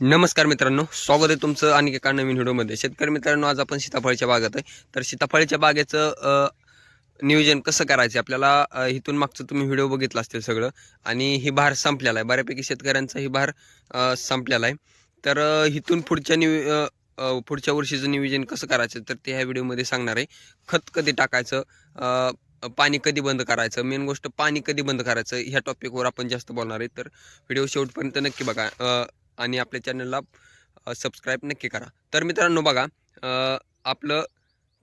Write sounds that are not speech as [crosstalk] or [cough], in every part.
नमस्कार मित्रांनो स्वागत आहे तुमचं आणखी एका नवीन व्हिडिओमध्ये. शेतकरी मित्रांनो आज आपण सीताफळीच्या बागेत आहे. तर सीताफळीच्या बागेचं नियोजन कसं करायचं? आपल्याला इथून मागचं तुम्ही व्हिडिओ बघितला असतील सगळं. आणि ही भार संपलेला आहे. बऱ्यापैकी शेतकऱ्यांचा ही भार संपलेला आहे. तर इथून पुढच्या निव पुढच्या वर्षीचं नियोजन कसं करायचं? तर ते ह्या व्हिडिओमध्ये सांगणार आहे. खत कधी टाकायचं? पाणी कधी बंद करायचं? मेन गोष्ट पाणी कधी बंद करायचं? ह्या टॉपिकवर आपण जास्त बोलणार आहे. तर व्हिडिओ शेवटपर्यंत नक्की बघा. आणि आपल्या चॅनलला सबस्क्राईब नक्की करा. तर मित्रांनो बघा आपलं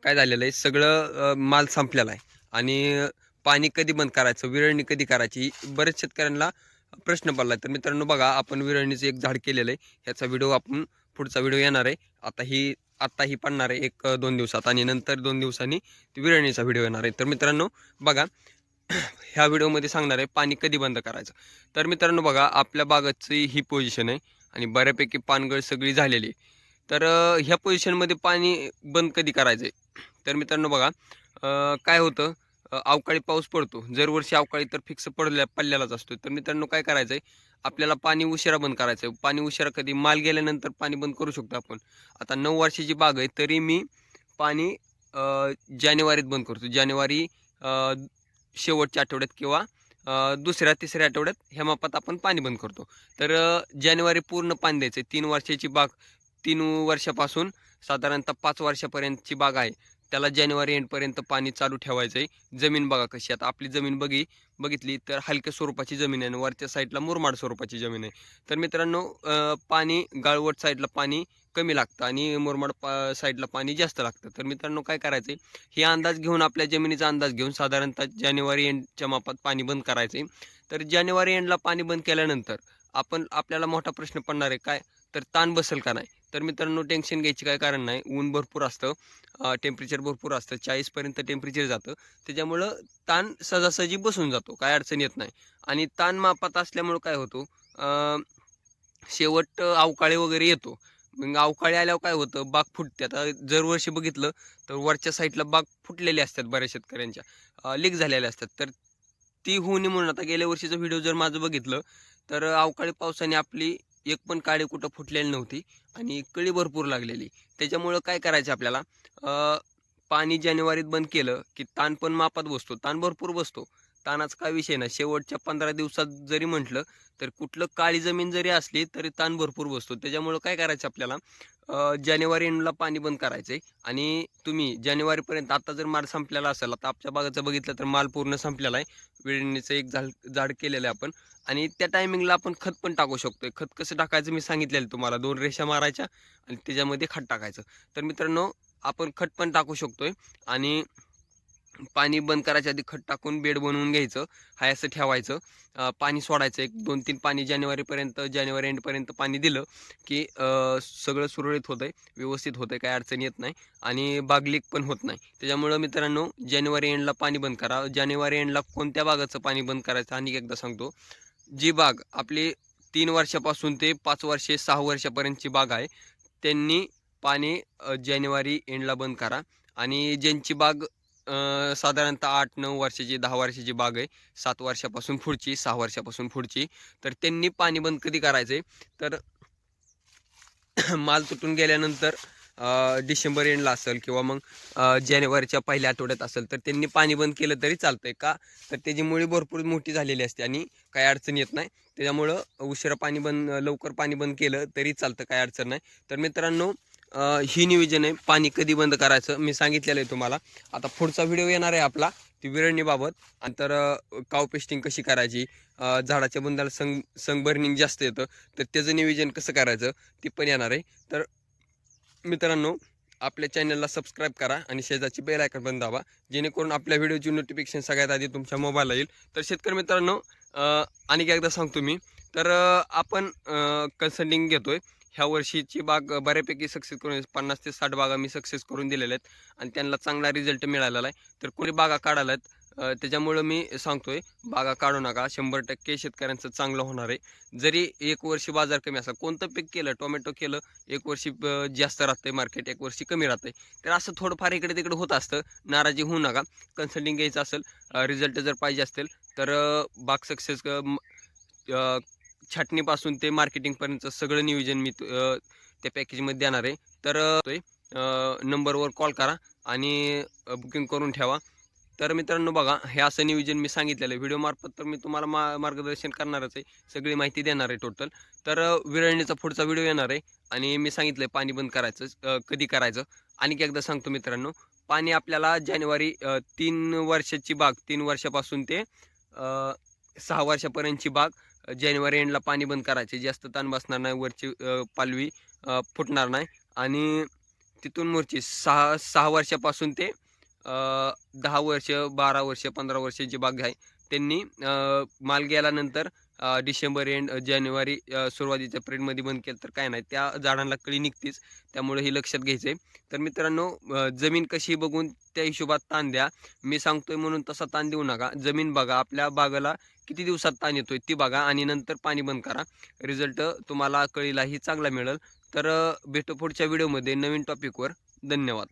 काय झालेलं आहे सगळं माल संपलेला आहे. आणि पाणी कधी बंद करायचं विरळणी कधी करायची बरेच शेतकऱ्यांना प्रश्न पडला तर मित्रांनो बघा आपण विरळणीचं एक झाड केलेलं आहे. ह्याचा व्हिडिओ आपण पुढचा व्हिडिओ येणार आहे. आता ही आत्ता ही पडणार आहे एक दोन दिवसात आणि नंतर दोन दिवसांनी विरळणीचा व्हिडिओ येणार आहे. तर मित्रांनो बघा ह्या व्हिडिओमध्ये सांगणार आहे पाणी कधी बंद करायचं? तर मित्रांनो बघा आपल्या बागाची ही पोझिशन आहे. आणि बऱ्यापैकी पानगळ सगळी झालेली तर ह्या पोझिशनमध्ये पाणी बंद कधी करायचं आहे तर मित्रांनो बघा काय होतं? अवकाळी पाऊस पडतो. दरवर्षी अवकाळी तर फिक्स पडल्या पडलेलाच असतो तर मित्रांनो काय करायचं आहे आपल्याला पाणी उशिरा बंद करायचं आहे पाणी उशिरा कधी माल गेल्यानंतर पाणी बंद करू शकतो आपण. आता नऊ वर्षाची बाग आहे तरी मी पाणी जानेवारीत बंद करतो. जानेवारी शेवटच्या आठवड्यात किंवा दुसऱ्या तिसऱ्या आठवड्यात ह्या मापात आपण पाणी बंद करतो. तर जानेवारी पूर्ण पाणी द्यायचं आहे. तीन वर्षाची बाग तीन वर्षापासून साधारणतः पाच वर्षापर्यंतची बाग आहे. त्याला जानेवारी एंडपर्यंत पाणी चालू ठेवायचं आहे. जमीन बघा कशी आता आपली जमीन बघी बघितली तर हलक्या स्वरूपाची जमीन आहे आणि वरच्या साईडला मुरमाड स्वरूपाची जमीन आहे. तर मित्रांनो पाणी गाळवट साईडला पाणी कमी लागतं आणि मुरमाड पा साईडला पाणी जास्त लागतं. तर मित्रांनो काय करायचं आहे हे अंदाज घेऊन आपल्या जमिनीचा अंदाज घेऊन साधारणतः जानेवारी एंडच्या मापात पाणी बंद करायचं आहे तर जानेवारी एंडला पाणी बंद केल्यानंतर आपण आपल्याला मोठा प्रश्न पडणार आहे काय? तर ताण बसेल का नाही? तर मित्रांनो टेन्शन घ्यायची काय कारण नाही. ऊन भरपूर असतं टेम्परेचर भरपूर असतं चाळीसपर्यंत टेम्परेचर जातं. त्याच्यामुळं ताण सहजासहजी बसून जातो काय अडचण येत नाही. आणि ताण मापात असल्यामुळं काय होतो? शेवट अवकाळी वगैरे येतो. मग अवकाळी आल्यावर काय होतं? बाग फुटते. आता जर वर्षी बघितलं तर वरच्या साईडला बाग फुटलेली असतात बऱ्याच शेतकऱ्यांच्या. लीक झालेल्या असतात. तर ती होऊ नये म्हणून आता गेल्या वर्षीचा व्हिडिओ जर माझं बघितलं तर अवकाळी पावसाने आपली एक पण काळी कुठं फुटलेली नव्हती आणि कळी भरपूर लागलेली. त्याच्यामुळं काय करायचं आपल्याला? पाणी जानेवारीत बंद केलं की ताण पण मापात बसतो. ताण भरपूर बसतो. तानाचा काय विषय नाही. शेवटच्या पंधरा दिवसात जरी म्हटलं तर कुठलं काळी जमीन जरी असली तरी ताण भरपूर बसतो. त्याच्यामुळं काय करायचं आपल्याला? जानेवारी एंडला पाणी बंद करायचं आहे आणि तुम्ही जानेवारीपर्यंत आता जर माल संपलेला असेल आता आपल्या बागाचं बघितलं तर माल पूर्ण संपलेला आहे. वेळणीचं एक झाड झाड केलेलं आहे आपण. आणि त्या टायमिंगला आपण खत पण टाकू शकतो खत कसं टाकायचं मी सांगितलेलं तुम्हाला. दोन रेषा मारायच्या आणि त्याच्यामध्ये खत टाकायचं. तर मित्रांनो आपण खत पण टाकू शकतोय. आणि पाणी बंद करायच्या आधी खत टाकून बेड बनवून घ्यायचं. हाय असं ठेवायचं. पाणी सोडायचं. एक दोन तीन पाणी जानेवारीपर्यंत जानेवारी एंडपर्यंत पाणी दिलं की सगळं सुरळीत होतं आहे व्यवस्थित होतं आहे काही अडचण येत नाही आणि बाग लीक पण होत नाही. त्याच्यामुळं मित्रांनो जानेवारी एंडला पाणी बंद करा. जानेवारी एंडला कोणत्या बागाचं पाणी बंद करायचं आणि एकदा सांगतो. जी बाग आपली तीन वर्षापासून ते पाच वर्षे सहा वर्षापर्यंतची बाग आहे त्यांनी पाणी जानेवारी एंडला बंद करा. आणि ज्यांची बाग साधारणतः आठ नऊ वर्षाची दहा वर्षाची बाग आहे. सात वर्षापासून पुढची सहा वर्षापासून पुढची. तर त्यांनी पाणी बंद कधी करायचं तर [coughs] माल तुटून गेल्यानंतर डिसेंबर एंडला असेल किंवा मग जानेवारीच्या पहिल्या आठवड्यात असेल तर त्यांनी पाणी बंद केलं तरी चालतंय का? तर त्याची मुळी भरपूर मोठी झालेली असते आणि काही अडचण येत नाही. त्याच्यामुळं उशिरा पाणी बंद लवकर पाणी बंद केलं तरी चालतं काही अडचण नाही. तर मित्रांनो ही नियोजन आहे. पाणी कधी बंद करायचं मी सांगितलेलं आहे तुम्हाला. आता पुढचा व्हिडिओ येणार आहे आपला ती विरळणीबाबत. आणि तर काव पेस्टिंग कशी करायची? झाडाच्या बुंदाला संग संगबर्निंग जास्त येतं. तर त्याचं नियोजन कसं करायचं? ते पण येणार आहे. तर मित्रांनो आपल्या चॅनलला सबस्क्राईब करा आणि शेजारची बेल आयकन पण दाबा. जेणेकरून आपल्या व्हिडिओची नोटिफिकेशन सगळ्यात आधी तुमच्या मोबाईलला येईल. तर शेतकरी मित्रांनो अ, आणखी एकदा सांगतो मी. तर आपण कन्सल्टिंग घेतोय. ह्या वर्षीची बाग बऱ्यापैकी सक्सेस करून पन्नास ते साठ बागा मी सक्सेस करून दिलेल्या आहेत आणि त्यांना चांगला रिझल्ट मिळालेला आहे. तर कोणी बागा काढायला आहेत त्याच्यामुळं मी सांगतोय बागा काढू नका. शंभर टक्के शेतकऱ्यांचं चांगलं होणार आहे. जरी एक वर्षी बाजार कमी असला कोणतं पीक केलं टोमॅटो केलं एक वर्षी जास्त राहतंय मार्केट एक वर्षी कमी राहतंय. तर असं थोडंफार इकडे तिकडे होत असतं. नाराजी होऊ नका. कन्सल्टिंग घ्यायचं असेल रिझल्ट जर पाहिजे असतील तर बाग सक्सेस छाटणीपासून ते मार्केटिंगपर्यंत सगळं नियोजन मी त्या पॅकेजमध्ये देणार आहे. तर नंबरवर कॉल करा आणि बुकिंग करून ठेवा. तर मित्रांनो बघा हे असं नियोजन मी सांगितलेलं आहे. व्हिडिओमार्फत तर मी तुम्हाला मा मार्गदर्शन करणारच आहे. सगळी माहिती देणार आहे टोटल तर विरळणीचा पुढचा व्हिडिओ येणार आहे आणि मी सांगितलं पाणी बंद करायचं कधी करायचं. आणखी एकदा सांगतो मित्रांनो पाणी आपल्याला जानेवारी तीन वर्षाची बाग तीन वर्षापासून ते सहा वर्षापर्यंतची बाग जानेवारी एंडला पाणी बंद करायचे. जास्त ताण बसणार नाही वरची पालवी फुटणार नाही. आणि तिथून मोरची सहा सहा वर्षापासून ते दहा वर्ष बारा वर्ष पंधरा वर्ष जे बाग आहे त्यांनी माल गेल्यानंतर डिसेंबर एंड जानेवारी सुरुवातीच्या पिरियडमध्ये बंद केलं तर काय नाही त्या झाडांना कळी निघतीच त्यामुळे हे लक्षात घ्यायचं आहे तर मित्रांनो जमीन कशी बघून त्या हिशोबात ताण द्या. मी सांगतोय म्हणून तसा ताण देऊ नका. जमीन बघा आपल्या बागाला किती दिवसात ताण येतोय ती बघा आणि नंतर पाणी बंद करा. रिझल्ट तुम्हाला कळीलाही चांगला मिळेल. तर अ, भेटू पुढच्या व्हिडिओमध्ये नवीन टॉपिकवर धन्यवाद.